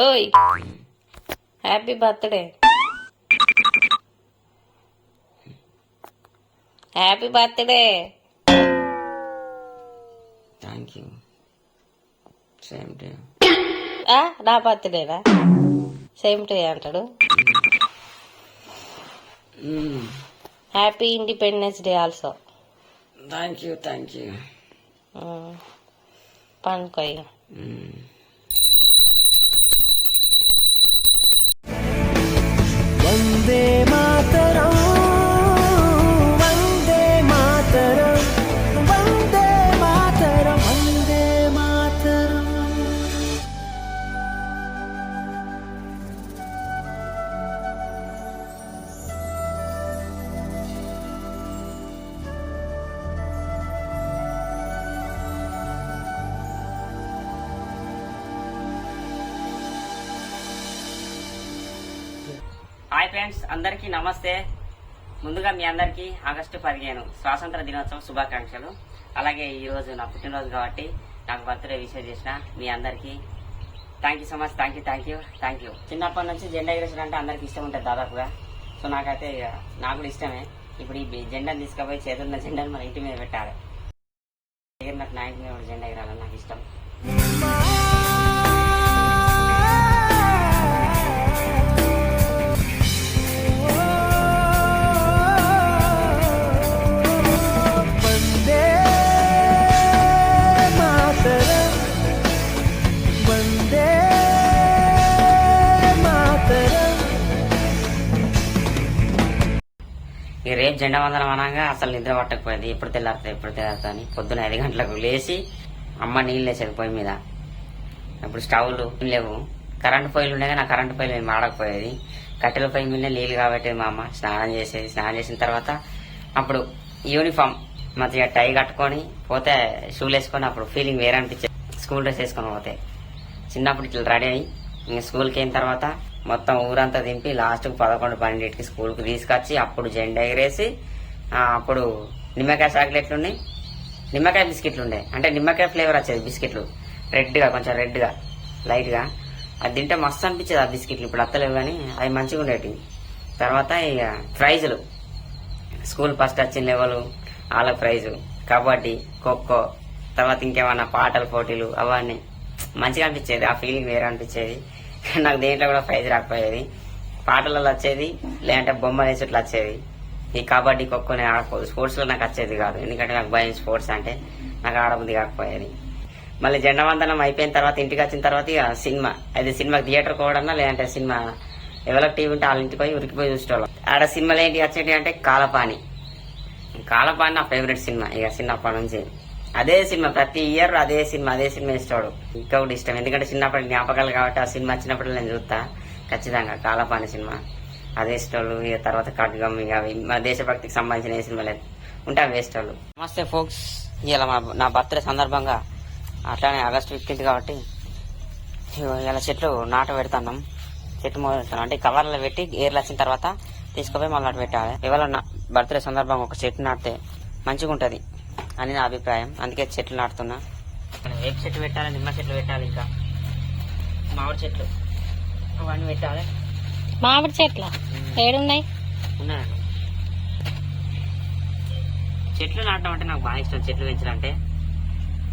ఓయ్. Happy birthday. Happy birthday. Thank you same ఆ, నా బర్త్డేనా? సేమ్ టు అంటాడు. Happy independence day also thank you thank you పండుకో ఇక వందే హాయ్ ఫ్రెండ్స్ అందరికీ నమస్తే. ముందుగా మీ అందరికీ ఆగస్టు పదిహేను స్వాతంత్ర దినోత్సవం శుభాకాంక్షలు. అలాగే ఈ రోజు నా పుట్టినరోజు కాబట్టి నాకు బర్త్డే విషయం చేసిన మీ అందరికీ. Thank you so much thank you thank you thank you చిన్నప్పటి నుంచి జెండా ఎగరేషన్ అంటే అందరికి ఇష్టం ఉంటుంది దాదాపుగా. సో నాకైతే ఇక నాకు కూడా ఇష్టమే. ఇప్పుడు ఈ జెండాను తీసుకుపోయి చేతున్న జెండాను మన ఇంటి మీద పెట్టాలి. ఎగిరినట్టు నాయకుడు మీద జెండా ఎగరాలని నాకు ఇష్టం. జెండా వందనం అనగా అసలు నిద్ర పట్టకపోయేది. ఎప్పుడు తెల్లారుతా ఎప్పుడు తెల్లారుతా అని పొద్దున ఐదు గంటలకు లేచి అమ్మ నీళ్ళు వేసేది పొయ్యి మీద. ఇప్పుడు స్టవ్లు లేవు. కరెంటు పొయ్యిలు ఉండగా నా కరెంట్ పొయ్యిలు మేము ఆడకపోయేది. కట్టెల పొయ్యి మీద నీళ్ళు కాబట్టి మా అమ్మ. స్నానం చేసేది. స్నానం చేసిన తర్వాత అప్పుడు యూనిఫామ్ మంచిగా టై కట్టుకొని పోతే షూలు వేసుకొని అప్పుడు ఫీలింగ్ వేరే అనిపించేది. స్కూల్ డ్రెస్ వేసుకొని పోతే. చిన్నప్పుడు ఇట్లా రెడీ అయ్యి ఇంకా స్కూల్కి అయిన తర్వాత మొత్తం ఊరంతా దింపి లాస్ట్కి పదకొండు పన్నెండింటికి స్కూల్కి తీసుకొచ్చి అప్పుడు జెండా ఎగరేసి అప్పుడు నిమ్మకాయ చాక్లెట్లు ఉన్నాయి. నిమ్మకాయ బిస్కెట్లు ఉండే. అంటే నిమ్మకాయ ఫ్లేవర్ వచ్చేది బిస్కెట్లు. రెడ్గా కొంచెం రెడ్గా లైట్గా అది తింటే మస్తు అనిపించేది ఆ బిస్కెట్లు. ఇప్పుడు అత్తలేవు కానీ అవి మంచిగా ఉండేటివి. తర్వాత ఇక ప్రైజులు. స్కూల్ ఫస్ట్ వచ్చిన లెవెల్ వాళ్ళ ప్రైజు. కబడ్డీ ఖోఖో తర్వాత ఇంకేమన్నా పాటల పోటీలు అవన్నీ. మంచిగా అనిపించేది. ఆ ఫీలింగ్ వేరే అనిపించేది. నాకు దేంట్లో కూడా ప్రైజ్ రాకపోయేది. పాటలలో వచ్చేది లేదంటే బొమ్మలు వేసేట్లు వచ్చేది ఈ కబడ్డీ ఖోఖో నేను ఆడకపోదు. స్పోర్ట్స్లో నాకు వచ్చేది కాదు. ఎందుకంటే నాకు భయం స్పోర్ట్స్ అంటే నాకు ఆడబుద్ధి కాకపోయేది. మళ్ళీ జెండవందనం అయిపోయిన తర్వాత ఇంటికి వచ్చిన తర్వాత ఇక సినిమా. అది సినిమా థియేటర్ కూడా లేదంటే సినిమా ఎవరికి టీవీ ఉంటే వాళ్ళ ఇంటికి పోయి ఉరికిపోయి చూసేవాళ్ళం ఆడ సినిమాలు ఏంటి వచ్చేటి అంటే కాలపాని కాలపాని నా ఫేవరెట్ సినిమా. ఇక చిన్నప్పటి నుంచి. అదే సినిమా ప్రతి ఇయర్ అదే సినిమా అదే సినిమా ఇస్తాడు. ఇంకా కూడా ఇష్టం. ఎందుకంటే చిన్నప్పటి జ్ఞాపకాలు కాబట్టి ఆ సినిమా వచ్చినప్పుడు నేను చూస్తా. ఖచ్చితంగా కాలపాని సినిమా. అదే ఇష్టాలు. ఇక తర్వాత కట్గం ఇక మా దేశభక్తికి సంబంధించిన ఏ సినిమాలు ఉంటే అవి ఇష్టాలు. నమస్తే ఫోక్స్ ఇలా మా నా బర్త్డే సందర్భంగా అట్లానే ఆగస్ట్ ఫిఫ్టీన్త్ కాబట్టి ఇలా చెట్లు నాట పెడుతున్నాం. చెట్టు మొదలు అంటే కవర్లో పెట్టి ఏర్లు వచ్చిన తర్వాత తీసుకుపోయి మళ్ళీ నాటు పెట్టాలి. ఇవాళ నా బర్త్డే సందర్భంగా ఒక చెట్టు నాటితే మంచిగా ఉంటుంది అని నా అభిప్రాయం. అందుకే చెట్లు నాటుతున్నా. వేప చెట్టు పెట్టాలి? నిమ్మ చెట్లు పెట్టాలి ఇంకా. మామిడి చెట్లు. అవన్నీ పెట్టాలి. మామిడి చెట్ల? ఏడున్నాయి? ఉన్నాయండి చెట్లు నాటడం అంటే నాకు బాగా ఇష్టం. చెట్లు పెంచడం అంటే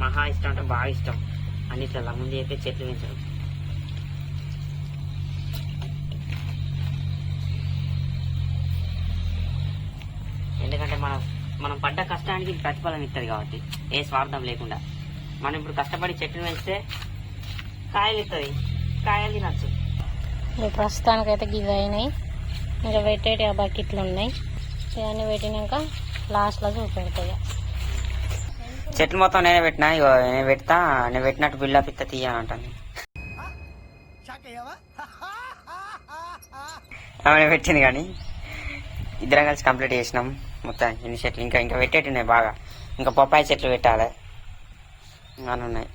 మహా ఇష్టం అంటే బాగా ఇష్టం. అన్నిట్లలో. ముందు చెప్పి చెట్లు పెంచడం. మనం పడ్డ కష్టానికి ప్రతిఫలం ఇస్తుంది కాబట్టి ఏ స్వార్థం లేకుండా. మనం ఇప్పుడు కష్టపడి చెట్లు పెంచితే కాయలు ఇస్తుంది కాయలు తినచ్చు. ప్రస్తుతానికైతే గివి అయినాయి. ఇంకా పెట్టేటి ఆ బకెట్లు ఉన్నాయి. ఇవన్నీ పెట్టినాక లాస్ట్లో చూపెడతాయి చెట్లు మొత్తం నేనే పెట్టినా ఇగో నేను పెడతా నేను పెట్టినట్టు బిల్డప్ ఇత్త తీయ అంటాను ఆమె పెట్టింది కానీ ఇద్దరం కలిసి కంప్లీట్ చేసినాం. మొత్తం ఎన్ని చెట్లు? ఇంకా ఇంకా పెట్టేట్టున్నాయి బాగా. ఇంకా బొప్పాయి చెట్లు పెట్టాలి. ఉన్నాయి.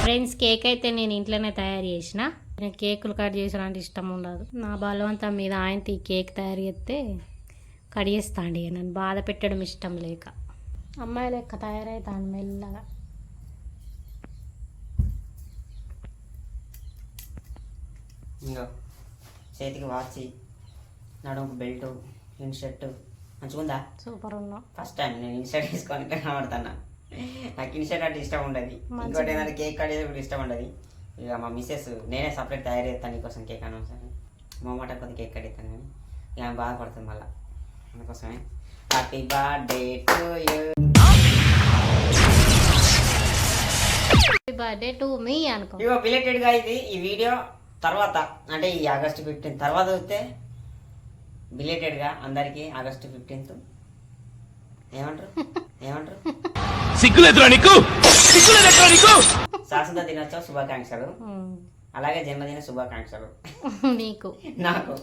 ఫ్రెండ్స్ కేక్ అయితే నేను ఇంట్లోనే తయారు చేసిన. నేను కేకులు కట్ చేసాలంటే ఇష్టం ఉండదు. నా బలవంతం మీద ఆయనతో ఈ కేక్ తయారు చేస్తే కట్ చేస్తాండి. నన్ను బాధ పెట్టడం ఇష్టం లేక. అమ్మాయి లెక్క తయారవుతాను మెల్లగా. చేతికి వాచి నడుముకు బెల్ట్ ఇన్ షర్ట్. మంచిగుందా? సూపర్ ఉన్నావు ఫస్ట్ టైం నేను ఇన్షర్ట్ తీసుకొని కనబడుతున్నా. నాకు ఇన్షర్ట్ అంటే ఇష్టం ఉండదు. ఇంకోటి ఏంటంటే కేక్ కట్ చేసి కూడా ఇష్టం ఉండదు. ఇక మా మిస్సెస్ నేనే సపరేట్ తయారు చేస్తాను నీకోసం కేక్ అనవసరం. మొమ్మట కొద్ది కేక్ కట్ చేస్తాను కానీ ఇక ఆమె బాధపడుతుంది మళ్ళీ. అందుకోసమే. Happy birthday to you birthday to me అనుకో. ఇగో బిలేటెడ్గా ఇది ఈ వీడియో తర్వాత అంటే ఈ ఆగస్ట్ ఫిఫ్టీన్త్ తర్వాత వస్తే బిలేటెడ్గా అందరికీ ఆగస్ట్ ఫిఫ్టీన్త్ ఏమంటారు? ఏమంటారు? సిగ్గులేదురా నీకు? సిగ్గులేదురా నీకు? శాశ్వత దినోత్సవ శుభాకాంక్షలు. అలాగే జన్మదిన శుభాకాంక్షలు. నీకు. నాకు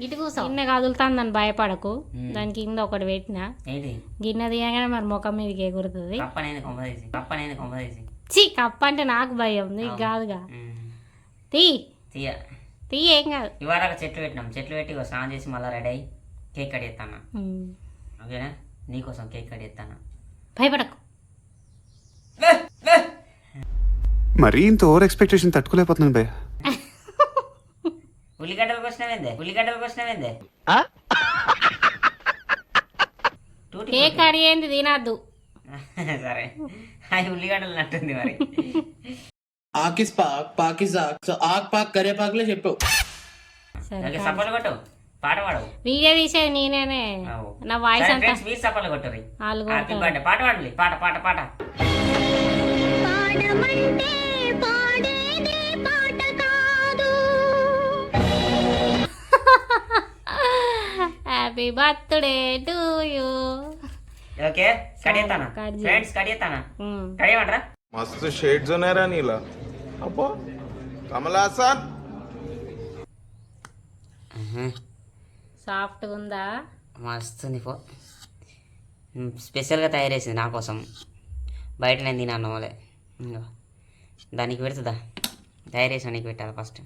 గిన్నె కదులుతాందని భయపడకు. దాని కింద ఒకటి పెట్టిన. ఏంటి? గిన్నె తీయగానే మరి ముఖం మీదకి ఎగురుతుంది. కప్ప అంటే నాకు భయం. నీకు కాదుగా. తీ. తీయ. తీ ఏం కాదు. ఇవాళ చెట్లు పెట్టినాం. చెట్లు పెట్టి ఇగో స్నానం చేసి మళ్ళీ రెడీ అయ్యి కేక్ కట్ చేస్తాను. ఓకేనా? నీకోసం కేక్ కట్ చేస్తాను భయపడకు. మరీ ఇంత ఓవర్ ఎక్స్పెక్టేషన్ తట్టుకోలేకపోతున్నాను భయ్య. ఉల్లిగడ్డలకు వచ్చినవేందే ఉల్లిగడ్డలకు వచ్చినవేందే టూటీ కేక్ అడిగేంది తినద్దు. సరే. అది ఉల్లిగడ్డలు నట్టుంది మరి. ఆకిస్ పాక్ పాకిజాక్ సో ఆక్ పాక్ కరే పాక్లే చెప్పావు సరే సప్పలు కొట్టు. పాట పాడు వీడియో తీసేది నేనేనే. నా వాయిస్ అంతా. ఫ్రెండ్స్ మీరు సప్పలు కొట్టుర్రి. వాళ్ళు హ్యాపీ. బర్త్డే పాట పాడండి. పాట పాట పాట. Happy birthday to you okay కడియతానా. Friends కడియతానా కడియమంటారా मस्त शेड जो नाही राणीला अप्पा कमला असा సాఫ్ట్ ఉందా మస్తుంది పో మ్, స్పెషల్గా తయారు చేసింది నా కోసం బయట నేను తిన్నాను వాళ్ళే ఇంకో దానికి పెడుతుందా తయారు చేసి నీకు పెట్టాలి first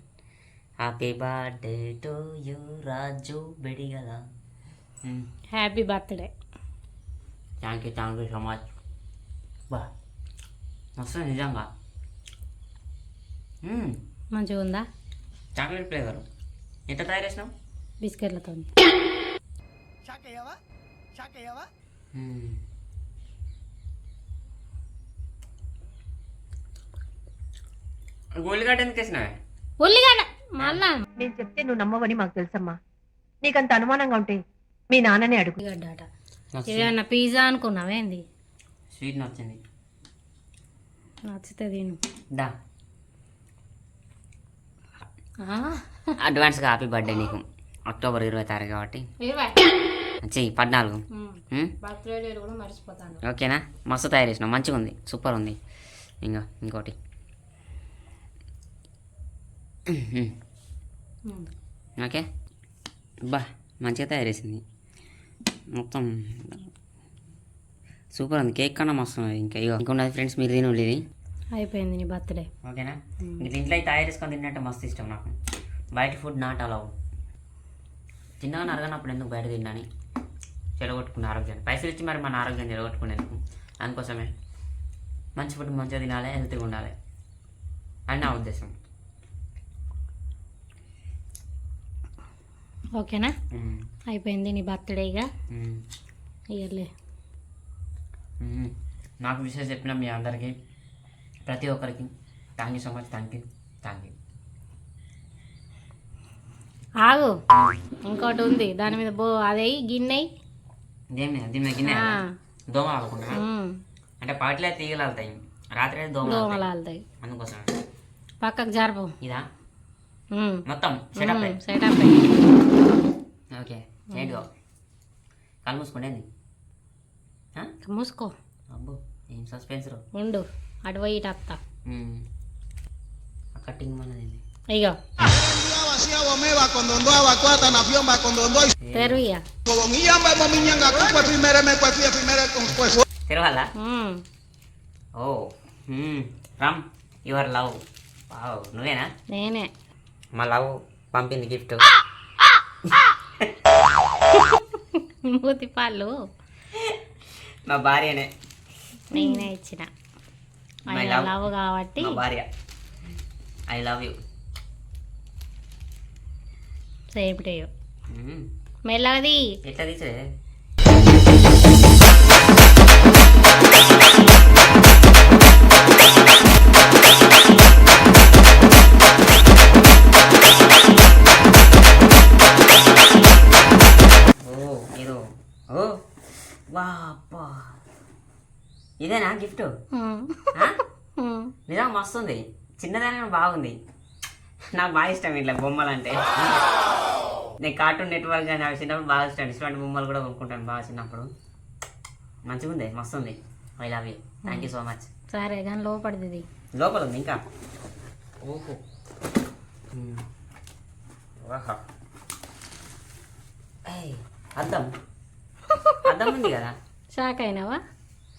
happy birthday to you Raju Bedigala happy birthday thank you thank you so much బా మస్తు నిజంగా మంచిగా ఉందా చాక్లెట్ ఫ్లేవర్. ఎంత తయారు చేసినావు బిస్కెట్లతో. ఉల్లిగడ్డ ఎందుకు వేసినావే ఉల్లిగడ్డ. మళ్ళా నేను చెప్తే నువ్వు నమ్మవని మాకు తెలుసమ్మా. నీకంత అనుమానంగా ఉంటే మీ నాన్ననే అడుగు. ఏదన్నా పిజ్జా అనుకున్నావేంది స్వీట్ నచ్చింది. నచ్చితే తిను. దా. అడ్వాన్స్గా హ్యాపీ బర్త్డే నీకు. అక్టోబర్ ఇరవై తారీఖు కాబట్టి. చెయ్యి పద్నాలుగు. ఓకేనా? మస్తు తయారు చేసినావు. మంచిగా ఉంది. సూపర్ ఉంది. ఇంకా ఇంకోటి. ఓకే? బా మంచిగా తయారు చేసింది. మొత్తం సూపర్ ఉంది. కేక్ కన్నా మస్తు ఉన్నది ఇంకా. ఇగో ఇంకొన్నది ఫ్రెండ్స్ మీరు తిను ఇది. అయిపోయింది నీ బర్త్డే. ఓకేనా? ఇంక ఇంట్లో అయితే తయారు చేసుకొని తిన్నట్టే మస్తు ఇష్టం నాకు. బయట ఫుడ్ నాట్ అలవ్ తిన్నగా అరగనప్పుడు ఎందుకు బయట తిన్నాని? చెడగొట్టుకున్న ఆరోగ్యాన్ని. పైసలు ఇచ్చి మరి మన ఆరోగ్యం చెడగొట్టుకునేందుకు అందుకోసమే. మంచి ఫుడ్ మంచిగా తినాలి హెల్తీగా ఉండాలి. అని నా ఉద్దేశం. ఓకేనా. అయిపోయింది నీ బర్త్డేగా. ఇయర్లే. నాకు విషయం చెప్పిన మీ అందరికీ ప్రతి ఒక్కరికి thank you so much thank you thank you ఆగు. ఇంకోటి ఉంది. దాని మీద బో అదే గిన్నె దేని దీని గిన్నె ఆ. దోమ ఆడుకుంటా ఉమ్, అంటే పాటిలో తీగలు వెళ్తాయి రాత్రి అయితే దోమలు దోమలు వెళ్తాయి. ఆలుతాయి అందుకోసం పక్కకు జరపు. ఇదా? మొత్తం సెటప్ సెటప్ ఓకే చేయండి కళ్ళు మూసుకోండి? మూసుకో. అబ్బో ఏం సస్పెన్స్ ఉండు. అటు పోయి ఇటు కట్టింగ్ మనది తెరవాలా? ఉమ్, ఓ రామ్ యువర్ లవ్ వావ్ నువ్వేనా? నేనే. మా లవ్ పంపింది గిఫ్ట్ మూతి పాలు. మా భార్యనే. నేనే ఇచ్చిన. Love. లవ్ కాబట్టి భార్య. ఐ లవ్ యూ సేపటేయో మెల్లగది ఎట్లా తీసే గిఫ్ట్. నిజంగా మస్తు ఉంది చిన్నదాని బాగుంది. నాకు బాగా ఇష్టం ఇట్లా బొమ్మలు అంటే నేను కార్టూన్ నెట్వర్క్ కానీ అవి చిన్నప్పుడు బాగా ఇష్టం. ఇటువంటి బొమ్మలు కూడా కొనుక్కుంటాను బాగా చిన్నప్పుడు. మంచిగా ఉంది మస్తు ఉంది I love you thank you so much సరే కానీ లోపడిది లోపల ఉంది ఇంకా. ఓహో. అద్దం. అద్దం ఉంది కదా. షాక్ అయినావా?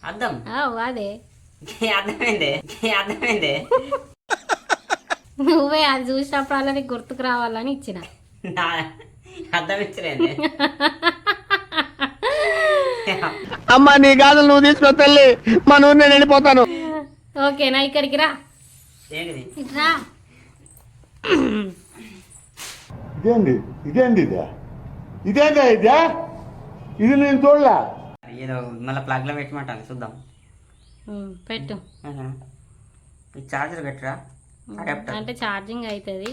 అద్దం ఆ, అదే అర్థమైందే. అర్థమైందే. నువ్వే అది చూసినప్పుడు అలా నీకు గుర్తుకు రావాలని ఇచ్చిన. నా అర్థం ఇచ్చలేదే అమ్మా నీ గాజులు నువ్వు తీసుకో తల్లి. మా నూనె నేను వెళ్ళిపోతాను. ఓకేనా ఇక్కడికి రా. ఇదేంది? ఇదేంది ఇదే? ఇదేందా ఇదే? ఇది నేను చూడలే? ఏదో మళ్ళీ ప్లగ్లో పెట్టమంటాను చూద్దాం. పెట్టు. ఈ చార్జర్ పెట్టరా? అంటే ఛార్జింగ్ అవుతుంది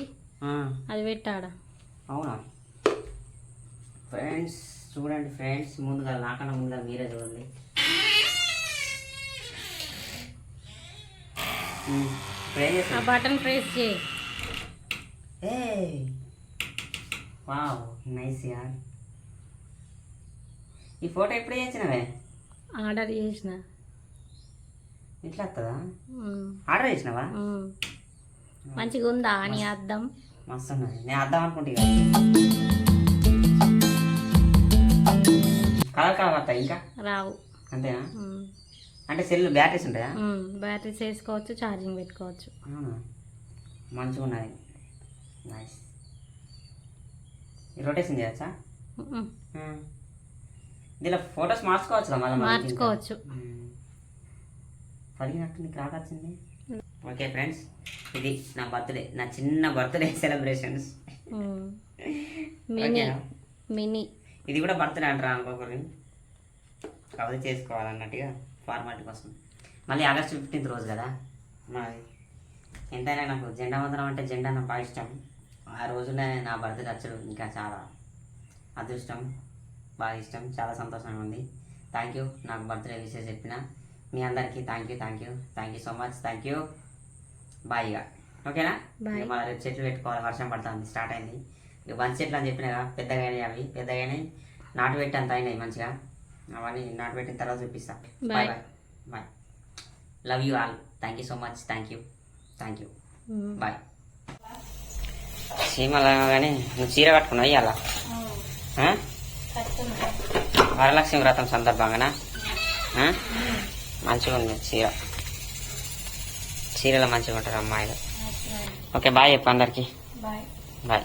అది పెట్టాడా? అవునా? ఫ్రెండ్స్ చూడండి ఫ్రెండ్స్ ముందుగా నాకన్నా ముందుగా మీరే చూడండి. ఆ? బటన్ ప్రెస్ చేయి. వావ్ నైస్ యార్. ఈ ఫోటో ఎప్పుడు చేసినవే? ఆర్డర్ చేసిన. ఇట్లా వస్తుందా ఆర్డర్ చేసినావా. మంచిగా ఉందా? నీ అద్దం మస్తు ఉన్నది నేను అర్థం అనుకుంటే కలర్ కలర్ వస్తాయి ఇంకా? రావు. అంతేనా? అంటే సెల్ బ్యాటరీస్ ఉంటాయా? బ్యాటరీస్ వేసుకోవచ్చు ఛార్జింగ్ పెట్టుకోవచ్చు. మంచిగా ఉన్నది. నైస్. రొటేషన్ చేయొచ్చా. దీనిలో ఫొటోస్ మార్చుకోవచ్చు మళ్ళీ మార్చుకోవచ్చు. పడినట్టు నీకు రాకొచ్చింది? ఓకే ఫ్రెండ్స్ ఇది నా బర్త్డే నా చిన్న బర్త్డే సెలబ్రేషన్స్. మినీ ఇది కూడా బర్త్డే అంటారా అనుకోకూడదు. కాకపోతే చేసుకోవాలన్నట్టుగా ఫార్మాలిటీ కోసం. మళ్ళీ ఆగస్ట్ ఫిఫ్టీన్త్ రోజు కదా? మరి ఎంతైనా నాకు జెండా వందనం అంటే జెండా నాకు బాగా ఇష్టం. ఆ రోజునే నా బర్త్డే వచ్చడం ఇంకా చాలా అదృష్టం. బాగా ఇష్టం చాలా సంతోషంగా ఉంది. థ్యాంక్ యూ నాకు బర్త్డే విషయం చెప్పిన. మీ అందరికీ thank you thank you thank you so much thank you bye ఇక. ఓకేనా మళ్ళీ రేపు చెట్లు పెట్టుకోవాలి. వర్షం పడుతుంది. స్టార్ట్ అయింది. ఇక బంతి చెట్లు అని చెప్పినా కదా పెద్దగా అయినాయి అవి. పెద్దగా అయినాయి. నాటు పెట్టి అంత అయినాయి మంచిగా. అవన్నీ నాటు పెట్టిన తర్వాత చూపిస్తా. Bye bye bye love you all thank you so much thank you thank you. Bye చీమల కానీ నువ్వు చీర కట్టుకున్నావు ఇవాళ ఆ? వరలక్ష్మి వ్రతం సందర్భంగానా? మంచిగా ఉంది చీర. చీరలో మంచిగా ఉంటారు అమ్మాయిలు. ఓకే బాయ్ చెప్పు అందరికి. బాయ్. బాయ్.